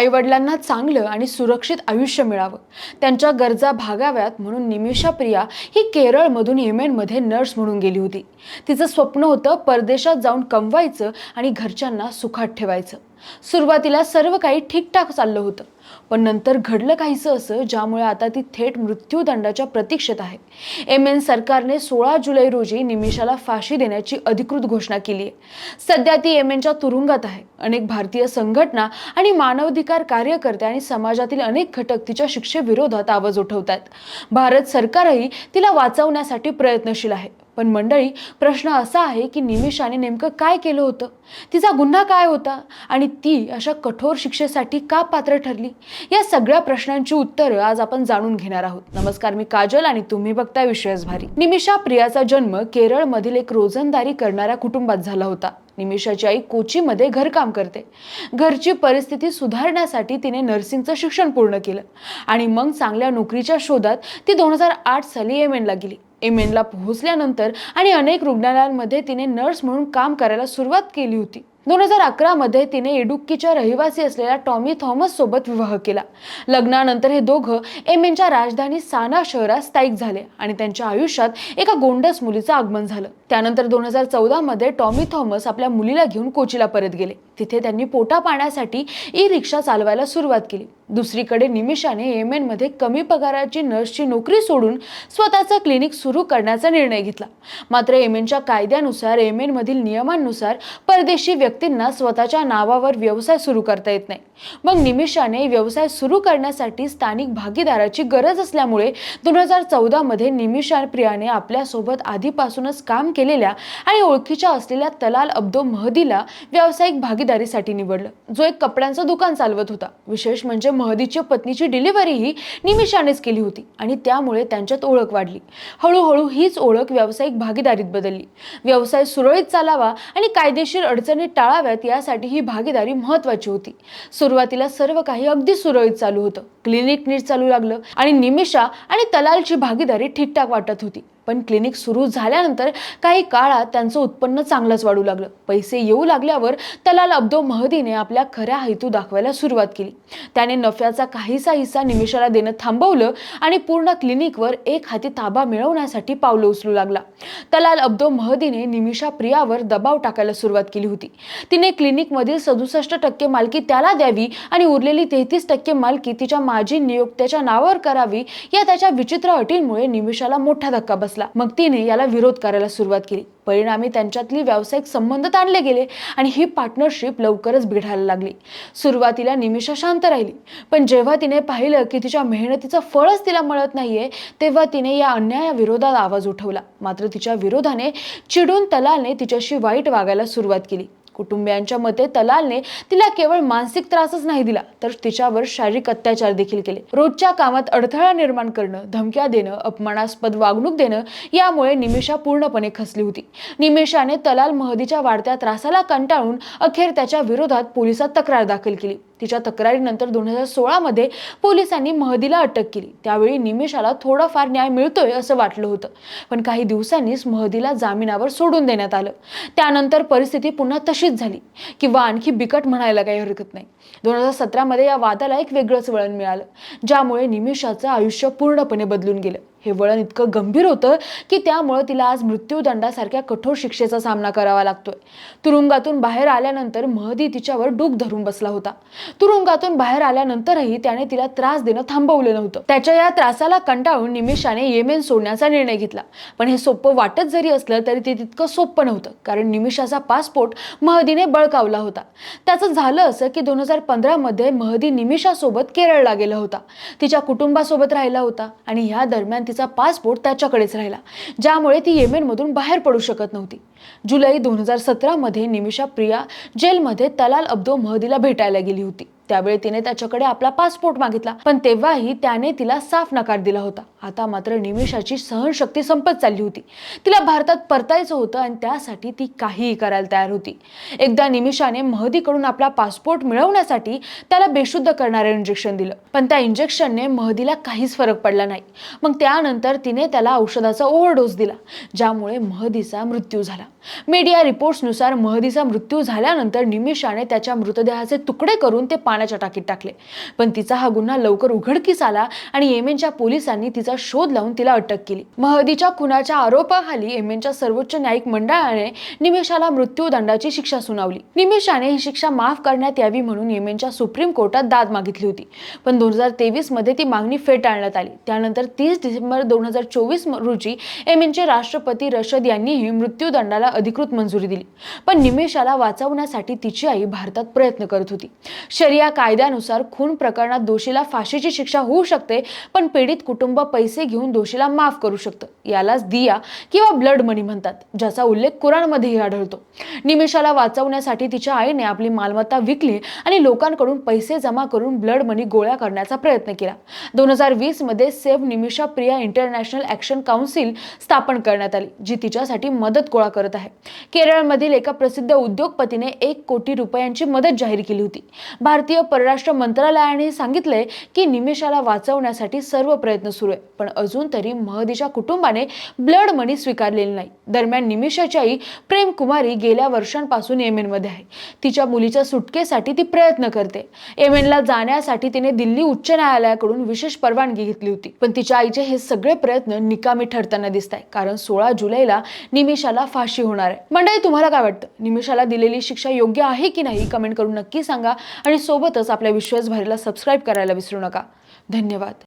आईवडिलांना चांगलं आणि सुरक्षित आयुष्य मिळावं. त्यांच्या गरजा भागाव्यात म्हणून निमिषा प्रिया ही केरळमधून येमेनमध्ये नर्स म्हणून गेली होती. तिचं स्वप्न होतं परदेशात जाऊन कमवायचं आणि घरच्यांना सुखात ठेवायचं. सुरुवातीला सर्व काही ठीकठाक चाललं होतं. पण नंतर घडलं काहीसं असं ज्यामुळे आता ती थेट मृत्यूदंडाच्या प्रतीक्षेत आहे. एम एन सरकारने सोळा जुलै रोजी निमिषाला फाशी देण्याची अधिकृत घोषणा केली आहे. सध्या ती एम एनच्या तुरुंगात आहे. अनेक भारतीय संघटना आणि मानवाधिकार कार्यकर्ते आणि समाजातील अनेक घटक तिच्या शिक्षेविरोधात आवाज उठवतात भारत सरकारही तिला वाचवण्यासाठी प्रयत्नशील आहे. पण मंडळी प्रश्न असा आहे की निमिषाने नेमकं काय केलं होतं? तिचा गुन्हा काय होता? आणि ती अशा कठोर शिक्षेसाठी का पात्र ठरली? या सगळ्या प्रश्नांची उत्तरं आज आपण जाणून घेणार आहोत. नमस्कार मी काजल आणि तुम्ही बघताय विश्वास भारी. निमिषा प्रियाचा जन्म केरळमधील एक रोजंदारी करणाऱ्या कुटुंबात झाला होता. निमिषाची आई कोचीमध्ये घरकाम करते. घरची परिस्थिती सुधारण्यासाठी तिने नर्सिंगचं शिक्षण पूर्ण केलं. आणि मग चांगल्या नोकरीच्या शोधात ती दोन हजार आठ साली एम एनला गेली. एमेनला पोहोचल्यानंतर आणि अनेक रुग्णालयांमध्ये तिने नर्स म्हणून काम करायला सुरुवात केली होती. दोन हजार अकरामध्ये तिने इडुक्कीच्या रहिवासी असलेल्या टॉमी थॉमस सोबत विवाह केला. लग्नानंतर हे दोघं एमेनच्या राजधानी साना शहरात स्थायिक झाले आणि त्यांच्या आयुष्यात एका गोंडस मुलीचं आगमन झालं. त्यानंतर दोन हजार चौदामध्ये टॉमी थॉमस आपल्या मुलीला घेऊन कोचीला परत गेले. तिथे त्यांनी पोटा पाण्यासाठी ई रिक्षा चालवायला सुरुवात केली. दुसरीकडे निमिषाने येमेनमध्ये कमी पगाराची नर्सची नोकरी सोडून स्वतःचं क्लिनिक सुरू करण्याचा निर्णय घेतला. मात्र येमेनच्या कायद्यानुसार येमेनमधील नियमांनुसार परदेशी व्यक्तींना स्वतःच्या नावावर व्यवसाय सुरू करता येत नाही. मग निमिषाने व्यवसाय सुरू करण्यासाठी स्थानिक भागीदाराची गरज असल्यामुळे दोन हजार चौदामध्ये निमिषा प्रियाने आपल्यासोबत आधीपासूनच काम केलेल्या आणि ओळखीच्या असलेल्या तलाल अब्दो महदीला व्यावसायिक भागीदारीसाठी निवडलं. जो एक कपड्यांचं दुकान चालवत होता. विशेष म्हणजे महदीच्या पत्नीची डिलिव्हरीही निमिषानेच केली होती आणि त्यामुळे त्यांच्यात ओळख वाढली. हळूहळू हीच ओळख व्यावसायिक भागीदारीत बदलली. व्यवसाय सुरळीत चालावा आणि कायदेशीर अडचणी टाळाव्यात यासाठी ही भागीदारी महत्वाची होती. सुरुवातीला सर्व काही अगदी सुरळीत चालू होतं. क्लिनिक नीट चालू लागलं आणि निमिषा आणि तलालची भागीदारी ठीकठाक वाटत होती. पण क्लिनिक सुरू झाल्यानंतर काही काळात त्यांचं उत्पन्न चांगलंच वाढू लागलं. पैसे येऊ लागल्यावर तलाल अब्दो महदीने आपल्या खऱ्या हेतू दाखवायला सुरुवात केली. त्याने नफ्याचा काहीसा हिस्सा निमिषाला देणं थांबवलं आणि पूर्ण क्लिनिकवर एक हाती ताबा मिळवण्यासाठी पावलं उचलू लागला. तलाल अब्दो महदीने निमिषा प्रियावर दबाव टाकायला सुरुवात केली होती. तिने क्लिनिकमधील सदुसष्ट टक्के मालकी त्याला द्यावी आणि उरलेली तेहतीस टक्के मालकी तिच्या माजी नियोक्त्याच्या नावावर करावी या त्याच्या विचित्र अटींमुळे निमिषाला मोठा धक्का बसला. मग तिने याला विरोध करायला सुरुवात केली. परिणामी त्यांच्यातली व्यावसायिक संबंध ताणले गेले आणि ही पार्टनरशिप लवकरच बिघडायला लागली. सुरुवातीला निमिषा शांत राहिली. पण जेव्हा तिने पाहिलं की तिच्या मेहनतीचं फळच तिला मिळत नाहीये तेव्हा तिने या अन्यायाविरोधात आवाज उठवला. मात्र तिच्या विरोधाने चिडून तलालने तिच्याशी वाईट वागायला सुरुवात केली. कुटुंबियांच्या मते तलालने तिला केवळ मानसिक त्रासच नाही दिला तर तिच्यावर शारीरिक अत्याचार देखील केले. रोजच्या कामात अडथळा निर्माण करणं धमक्या देणं अपमानास्पद वागणूक देणं यामुळे निमिषा पूर्णपणे खचली होती. निमिषाने तलाल महदीच्या वाढत्या त्रासाला कंटाळून अखेर त्याच्या विरोधात पोलिसात तक्रार दाखल केली. तिच्या तक्रारीनंतर दोन हजार सोळामध्ये पोलिसांनी महदीला अटक केली. त्यावेळी निमिषाला थोडाफार न्याय मिळतोय असं वाटलं होतं. पण काही दिवसांनीच महदीला जामिनावर सोडून देण्यात आलं. त्यानंतर परिस्थिती पुन्हा तशीच झाली किंवा आणखी बिकट म्हणायला काही हरकत नाही. दोन हजार सतरामध्ये या वादाला एक वेगळंच वळण मिळालं ज्यामुळे निमिषाचं आयुष्य पूर्णपणे बदलून गेलं. हे वळण इतकं गंभीर होतं की त्यामुळं तिला आज मृत्यूदंडासारख्या कठोर शिक्षेचा सामना करावा लागतोय. तुरुंगातून बाहेर आल्यानंतर महदी तिच्यावर डूक धरून बसला होता. तुरुंगातून बाहेर आल्यानंतरही त्याने तिला त्रास देणं थांबवलं नव्हतं. त्याच्या या त्रासाला कंटाळून निमिषाने येमेन सोडण्याचा निर्णय घेतला. पण हे सोपं वाटत जरी असलं तरी ते तितकं सोपं नव्हतं कारण निमिषाचा पासपोर्ट महदीने बळकावला होता. त्याचं झालं असं की दोन हजार पंधरामध्ये महदी निमिषासोबत केरळला गेला होता. तिच्या कुटुंबासोबत राहिला होता आणि ह्या दरम्यान तिचा पासपोर्ट त्याच्याकडेच राहिला ज्यामुळे ती येमेनमधून बाहेर पडू शकत नव्हती. जुलै दोन हजार सतरामध्ये निमिषा प्रिया जेलमध्ये तलाल अब्दो महदीला भेटायला गेली होती. त्यावेळी तिने त्याच्याकडे आपला पासपोर्ट मागितला. पण तेव्हाही त्याने तिला साफ नकार दिला होता. आता मात्र निमिषाची सहनशक्ती संपत चालली होती. तिला भारतात परतायचं होतं आणि त्यासाठी ती काहीही करायला तयार होती. एकदा निमिषाने महदीकडून आपला पासपोर्ट मिळवण्यासाठी त्याला बेशुद्ध करणारं इंजेक्शन दिलं. पण त्या इंजेक्शनने महदीला काहीच फरक पडला नाही. मग त्यानंतर तिने त्याला औषधाचा ओव्हरडोस दिला ज्यामुळे महदीचा मृत्यू झाला. मीडिया रिपोर्ट्सनुसार महदीचा मृत्यू झाल्यानंतर निमिषाने त्याच्या मृतदेहाचे तुकडे करून ते पाण्यात पाण्याच्या टाकीत टाकले. पण तिचा हा गुन्हा लवकर उघडकीस आला आणि येमेनच्या पोलिसांनी तिचा शोध लावून तिला अटक केली. महदीच्या खुनाच्या आरोपाखाली येमेनच्या सर्वोच्च न्यायिक मंडळाने निमेशाला मृत्यूदंडाची शिक्षा सुनावली. निमेशाने ही शिक्षा माफ करण्यात यावी म्हणून येमेनच्या सुप्रीम कोर्टात दाद मागितली होती. पण दोन हजार तेवीसमध्ये ती मागणी फेटाळण्यात आली. त्यानंतर तीस डिसेंबर दोन हजार चोवीस रोजी येमेनचे राष्ट्रपती रशद यांनीही मृत्यूदंडाला अधिकृत मंजुरी दिली. पण निमेशाला वाचवण्यासाठी तिची आई भारतात प्रयत्न करत होती. शरिया कायद्यानुसार खून प्रकरणात दोषीला फाशीची शिक्षा होऊ शकते पण पीडित कुटुंब पैसे घेऊन दोषीला माफ करू शकतं. यालाच दिया किंवा ब्लड मनी म्हणतात ज्याचा उल्लेख कुराणमध्येही आढळतो. निमिषाला वाचवण्यासाठी तिच्या आईने आपली मालमत्ता विकली आणि लोकांकडून पैसे जमा करून ब्लड मनी गोळा करण्याचा प्रयत्न केला. दोन हजार वीसमध्ये save Nimisha Priya international action council स्थापन करण्यात आली जी तिच्यासाठी मदत गोळा करत आहे. केरळमधील एका प्रसिद्ध उद्योगपतीने एक कोटी रुपयांची मदत जाहीर केली होती. भारतीय परराष्ट्र मंत्रालयाने सांगितले की निमिषाला वाचवण्यासाठी सर्व प्रयत्न सुरू आहे पण अजून तरी महदीच्या कुटुंबाने ब्लड मनी स्वीकारलेली नाही. दरम्यान निमिषाची आई प्रेम कुमारी गेल्या वर्षांपासून येमेनमध्ये आहे. तिच्या मुलीच्या सुटकेसाठी ती प्रयत्न करते. येमेनला जाण्यासाठी तिने दिल्ली उच्च न्यायालयाकडून विशेष परवानगी घेतली होती. पण तिच्या आईचे हे सगळे प्रयत्न निकामी ठरताना दिसत आहे कारण सोळा जुलैला निमिषाला फाशी होणार आहे. मंडळी तुम्हाला काय वाटतं? निमिषाला दिलेली शिक्षा योग्य आहे की नाही? कमेंट करून नक्की सांगा. आणि सोबतच आपल्या विश्वास भारीला सबस्क्राईब करायला विसरू नका. धन्यवाद.